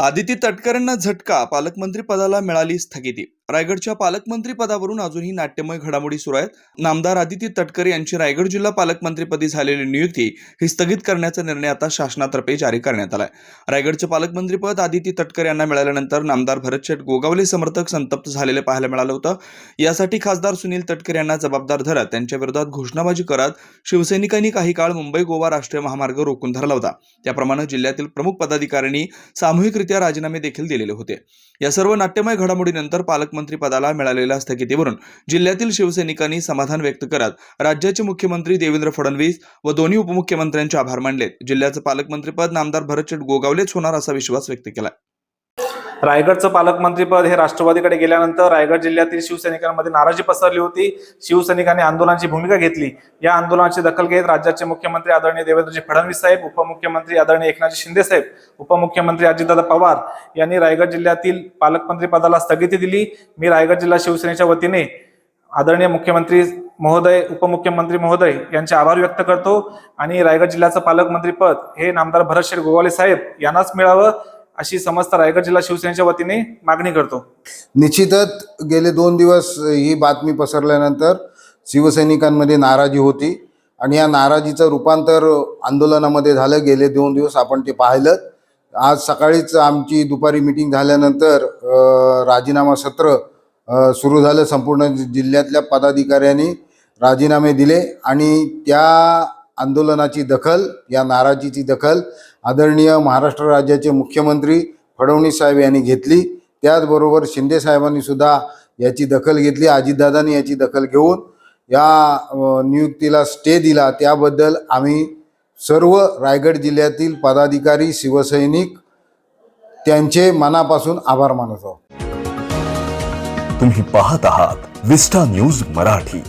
आदिती तटकरेंना झटका पालकमंत्री पदाला मिळाली स्थगिती रायगडच्या पालकमंत्री पदावरून अजूनही नाट्यमय घडामोडी सुरू आहेत. नामदार आदित्य तटकरे यांची रायगड जिल्हा पालकमंत्रीपदी झालेली नियुक्ती ही स्थगित करण्याचा निर्णय आता शासनातर्फे जारी करण्यात आलाय. रायगडचे पालकमंत्रीपद आदिती तटकरे यांना मिळाल्यानंतर नामदार भरतशेठ गोगावले समर्थक संतप्त झालेले पाहायला मिळालं होतं. यासाठी खासदार सुनील तटकरे यांना जबाबदार धरत त्यांच्या विरोधात घोषणाबाजी करत शिवसैनिकांनी काही काळ मुंबई गोवा राष्ट्रीय महामार्ग रोखून धरला होता. त्याप्रमाणे जिल्ह्यातील प्रमुख पदाधिकाऱ्यांनी सामूहिकरित्या राजीनामे देखील दिलेले होते. या सर्व नाट्यमय घडामोडीनंतर पालकमंत्री पदाला मिळालेल्या स्थगितीवरून जिल्ह्यातील शिवसैनिकांनी समाधान व्यक्त करत राज्याचे मुख्यमंत्री देवेंद्र फडणवीस व दोन्ही उपमुख्यमंत्र्यांचे आभार मानलेत. जिल्ह्याचं पालकमंत्रीपद नामदार भरतचेट गोगावलेच होणार असा विश्वास व्यक्त केला रायगडचं पालकमंत्रीपद हे राष्ट्रवादीकडे गेल्यानंतर रायगड जिल्ह्यातील शिवसैनिकांमध्ये नाराजी पसरली होती. शिवसैनिकांनी आंदोलनाची भूमिका घेतली. या आंदोलनाची दखल घेत राज्याचे मुख्यमंत्री आदरणीय देवेंद्रजी फडणवीस साहेब उपमुख्यमंत्री आदरणीय एकनाथजी शिंदे साहेब उपमुख्यमंत्री अजितदादा पवार यांनी रायगड जिल्ह्यातील पालकमंत्री पदाला स्थगिती दिली. मी रायगड जिल्हा शिवसेनेच्या वतीने आदरणीय मुख्यमंत्री महोदय उपमुख्यमंत्री महोदय यांचे आभार व्यक्त करतो. आणि रायगड जिल्ह्याचं पालकमंत्री पद हे नामदार भरतशेठ गोवाले साहेब यांनाच मिळावं. अशी समस्त रायगड जिल्हा शिवसेनेच्या वतीने मागणी करतो. निश्चितच गेले दोन दिवस ही बातमी पसरल्यानंतर शिवसैनिकांमध्ये नाराजी होती आणि या नाराजीचं रूपांतर आंदोलनामध्ये झालं. गेले दोन दिवस आपण ते पाहिलं. आज सकाळीच आमची दुपारी मिटिंग झाल्यानंतर राजीनामा सत्र सुरू झालं. संपूर्ण जिल्ह्यातल्या पदाधिकाऱ्यांनी राजीनामे दिले आणि त्या आंदोलनाची दखल या नाराजीची दखल आदरणीय महाराष्ट्र राज्याचे मुख्यमंत्री फडणवीस साहेब यांनी घेतली. त्याचबरोबर शिंदे साहेबांनी सुद्धा याची दखल घेतली अजितदादांनी याची दखल घेऊन. या नियुक्तीला स्टे दिला. त्याबद्दल आम्ही सर्व रायगड जिल्ह्यातील पदाधिकारी शिवसैनिक त्यांचे मनापासून आभार मानत आहोत. तुम्ही पाहत आहात विस्टा न्यूज मराठी.